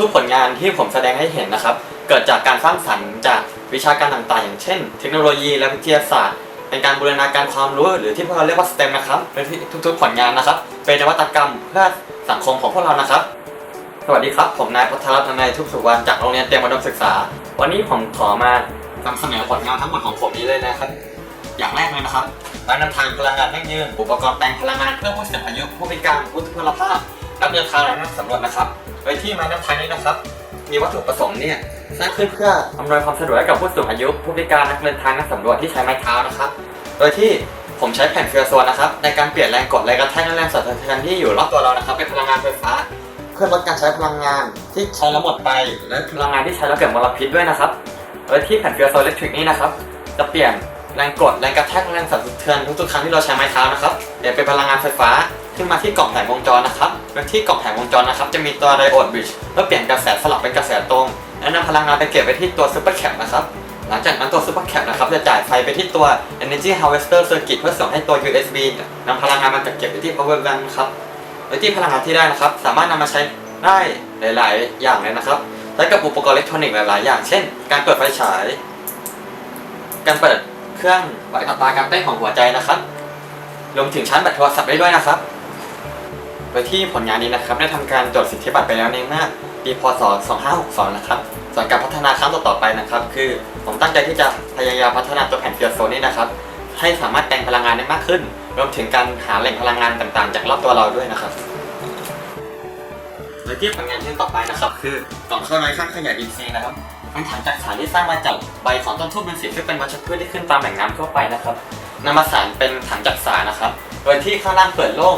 ทุกๆผลงานที่ผมแสดงให้เห็นนะครับ เกิดจากการสร้างสรรค์จากวิชาการต่างๆ อย่างเช่น เทคโนโลยีและวิทยาศาสตร์เป็นการบูรณาการความรู้หรือที่พวกเราเรียกว่า STEM นะครับโดยที่ทุกๆผลงานนะครับ เป็นนวัตกรรมเพื่อสังคมของพวกเรานะครับ สวัสดีครับ ผมนายพัทรรัตน์นายทุกสุวรรณจากโรงเรียนเตรียมอุดมศึกษา วันนี้ผมขอมานำเสนอผลงานทั้งหมดของผมนี้เลยนะครับ อย่างแรกเลยนะครับไม้นำทางพลังงานยั่งยืนอุปกรณ์แปลงพลังงานเพื่อผู้สูงอายุผู้พิการผู้ทุพพลภาพ นักเดินทางและนักสำรวจนะครับโดยที่ม้นำทางนี้นะครับ มีวัตถุประสงค์เนี่ยสร้างขึ้นเพื่ออำนวยความสะดวกให้กับผู้สูงอายุผู้พิการนักเดินทางนักสำรวจที่ใช้ไม้เท้านะครับ โดยที่ผมใช้แผ่นเฟียร์โซนนะครับ ในการเปลี่ยนแรงกดแรงกระแทกและแรงสั่นสะเทือนที่อยู่รอบตัวเรานะครับ เป็นพลังงานไฟฟ้า เพื่อลดการใช้พลังงานที่ใช้แล้วหมดไป และพลังงานที่ใช้แล้วเกิดมลพิษด้วยนะครับโดยที่แผ่นเฟียร์โซนเล็กทริกนี้นะครับจะเปลี่ยน แรงกดแรงกระแทกแรงสั่นสะเทือนทุกๆครั้งที่เราใช้ไม้เท้านะครับเปลี่ยนเป็นพลังงานไฟฟ้าขึ้นมาที่กล่องแผงวงจรนะครับโดยที่กล่องแผงวงจรนะครับ จะมีตัวไดโอดบริดจ์เพื่อเปลี่ยนกระแสสลับเป็นกระแสตรงและนำพลังงานไปเก็บไว้ที่ตัวซูเปอร์แคปนะครับหลังจากนั้นตัวซูเปอร์แคปนะครับจะจ่ายไฟไปที่ตัว Energy Harvester Circuit เพื่อส่งให้ตัว USB นำพลังงานมาจัดเก็บไว้ที่ Power Bank ครับโดยที่พลังงานที่ได้นะครับ สามารถนำมาใช้ได้หลาย ๆ อย่างเลยนะครับใช้กับอุปกรณ์อิเล็กทรอนิกส์หลาย ๆ อย่าง เช่น การเปิดไฟฉาย การเปิด เครื่องวัดอัตราการเต้นของหัวใจนะครับรวมถึงชาร์จแบตโทรศัพท์ได้ด้วยนะครับ โดยที่ผลงานนี้นะครับได้ทำการจดสิทธิบัตรไปแล้วในเมื่อปีพศ 2562 นะครับ ส่วนการพัฒนาครั้งต่อๆไปนะครับ คือผมตั้งใจที่จะพยายามพัฒนาตัวแผ่นเฟียร์โซนี้นะครับให้สามารถแต่งพลังงานได้มากขึ้น รวมถึงการหาแหล่งพลังงานต่างๆ จากรอบตัวเราด้วยนะครับโดยที่ผลงานชิ้นต่อไปนะครับ คือกล่องข้าวไม้ข้างขยะอินทรีนะครับ เป็นถังจักสารที่สร้างมาจากใบของต้นทูบเป็นสีซึ่เป็นวัชพืชที่ขึ้นตามแหล่งน้ำทั่วไปนะครับนำมาสานเป็นถังจักสารนะครับ โดยที่ข้างล่างเปิดโล่ง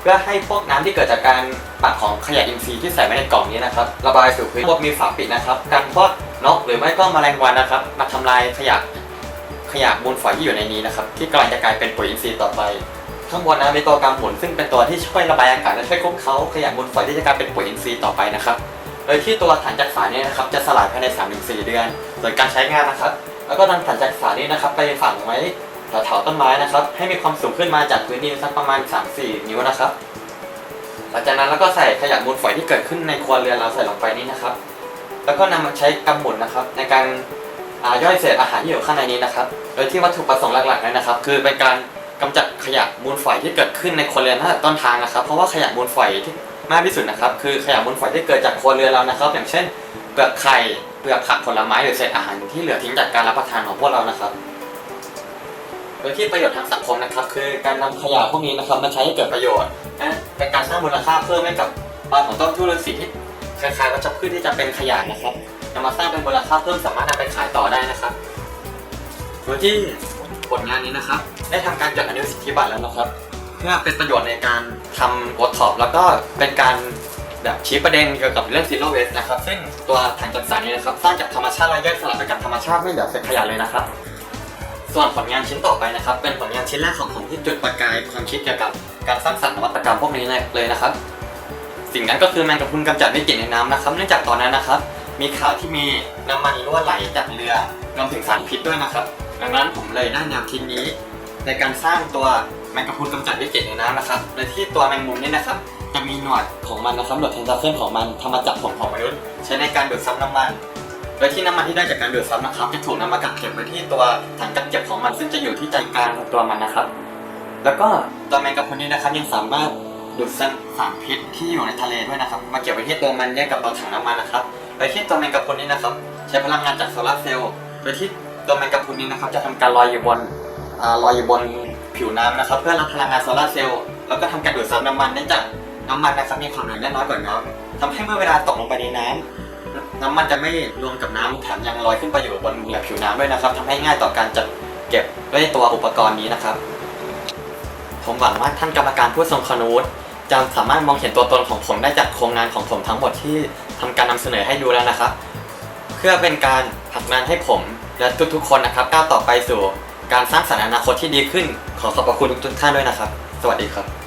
เพื่อให้พวกน้ำที่เกิดจากการปักของขยะอินทรีย์ที่ใส่ไว้ในกล่องนี้นะครับ ระบายสู่พื้นพวกมีฝาปิดนะครับกันพวกนกหรือไม่ก็แมลงวันนะครับ มาทำลายขยะขยะมูลฝอยที่อยู่ในนี้นะครับ ที่กำลังจะกลายเป็นปุ๋ยอินทรีย์ต่อไปข้างบนนะมีตัวกำหมุนซึ่งเป็นตัวที่ช่วยระบายอากาศและช่วยควบเขาขยะมูลฝอยที่จะกลายเป็นปุ๋ยอินทรีย์ต่อไปนะครับ โดยที่ตัวถังจักสารเนี่ยนะครับจะสลายภายใน 3-4 เดือน ส่วนการใช้งานนะครับ แล้วก็นำถังจักสารนี้นะครับไปฝังไว้แถวๆต้นไม้นะครับ ให้มีความสูงขึ้นมาจากพื้นดินสักประมาณ 3-4 นิ้วนะครับ หลังจากนั้นเราก็ใส่ขยะมูลฝอยที่เกิดขึ้นในครัวเรือนเราใส่ลงไปนี่นะครับ แล้วก็นำมาใช้กำหมุนนะครับ ในการาย่อยเศษอาหารที่อยู่ข้างในนี้นะครับ โดยที่วัตถุประสงค์หลักๆเลยนะครับ คือเป็นการกำจัดขยะมูลฝอยที่เกิดขึ้นในครัวเรือนตั้งแต่ต้นทางนะครับ เพราะว่าขยะมูลฝอยที่ มากที่สุดนะครับ คือขยะมูลฝอยที่เกิดจากครัวเรือนเรานะครับ อย่างเช่น เปลือกไข่เปลือกผักผลไม้หรือเศษอาหารที่เหลือทิ้งจากการรับประทานของพวกเรานะครับ โดยที่ประโยชน์ทางสังคมนะครับ คือการนำขยะพวกนี้นะครับมาใช้ให้เกิดประโยชน์เป็นการสร้างมูลค่าเพิ่มให้กับบ้านของต้นทุนฤาษีที่คล้ายๆวัชพืชที่จะเป็นขยะนะครับนำมาสร้างเป็นมูลค่าเพิ่มสามารถนำไปขายต่อได้นะครับโดยที่ผลงานนี้นะครับ ได้ทำการจดอนุสิทธิบัตรแล้วนะครับ พื่อเป็นประโยชน์ในการทำวอทท็อปแล้วก็เป็นการแบบชี้ประเด็นเกี่ยวกับเรื่อง zero waste นะครับ ซึ่งตัวถังจักสารนี้นะครับสร้างจากธรรมชาติและย่อยสลายไปกับธรรมชาติไม่เหลือเศษขยะเลยนะครับ ส่วนผลงานชิ้นต่อไปนะครับ เป็นผลงานชิ้นแรกของผมที่จุดประกายความคิดเกี่ยวกับการสร้างสรรค์นวัตกรรมพวกนี้เลยนะครับ สิ่งนั้นก็คือแมงกะพรุนกำจัดไม่กลิ่นในน้ำนะครับ เนื่องจากตอนนั้นนะครับ มีข่าวที่มีน้ำมันรั่วไหลจากเรือรวมถึงสารพิษด้วยนะครับ ดังนั้นผมเลยได้แนวคิดนี้ ในการสร้างตัว แมงกะพรุนกำจัดด้วยกลิ่นในน้ำนะครับโดยที่ตัวแมงมุมนี้นะครับ จะมีหนวดของมันนะครับหนวดเทนทาเคิลของมันทำมาจากผมของมนุษย์ใช้ในการดูดซับน้ำมันโดยที่น้ำมันที่ได้จากการดูดซับนะครับจะถูกนำมากักเก็บไว้ที่ตัวถังกักเก็บของมัน ซึ่งจะอยู่ที่ใจกลางของตัวมันนะครับ แล้วก็ตัวแมงกะพรุนนี้นะครับยังสามารถดูดซับสารพิษที่อยู่ในทะเลด้วยนะครับ มาเก็บไว้ที่ตัวมันแยกกับตัวถังน้ำมันนะครับโดยที่ตัวแมงกะพรุนนี้นะครับใช้พลังงานจากโซลาร์เซลล์โดยที่ตัวแมงกะพรุนนี้นะครับจะทำการลอยอยู่บนลอยอยู่บน ผิวน้ำนะครับ เพื่อรับพลังงานโซลาร์เซลล์แล้วก็ทำการดูดซับน้ำมันเนื่องจากน้ำมันนะครับมีความหนาแน่นน้อยกว่าน้ำทำให้เมื่อเวลาตกลงไปในน้ำน้ำมันจะไม่รวมกับน้ำแถมยังลอยขึ้นไปอยู่บนเหนือผิวน้ำด้วยนะครับทำให้ง่ายต่อการจัดเก็บด้วยตัวอุปกรณ์นี้นะครับ ผมหวังว่าท่านกรรมการผู้ทรงคุณวุฒิจะสามารถมองเห็นตัวตนของผมได้จากโครงงานของผมทั้งหมดที่ทำการนำเสนอให้ดูแล้วนะครับ เพื่อเป็นการผลักดันให้ผมและทุกๆคนนะครับก้าวต่อไปสู่ การสร้างสรรค์อนาคตที่ดีขึ้นขอขอบพระคุณทุกท่านด้วยนะครับ สวัสดีครับ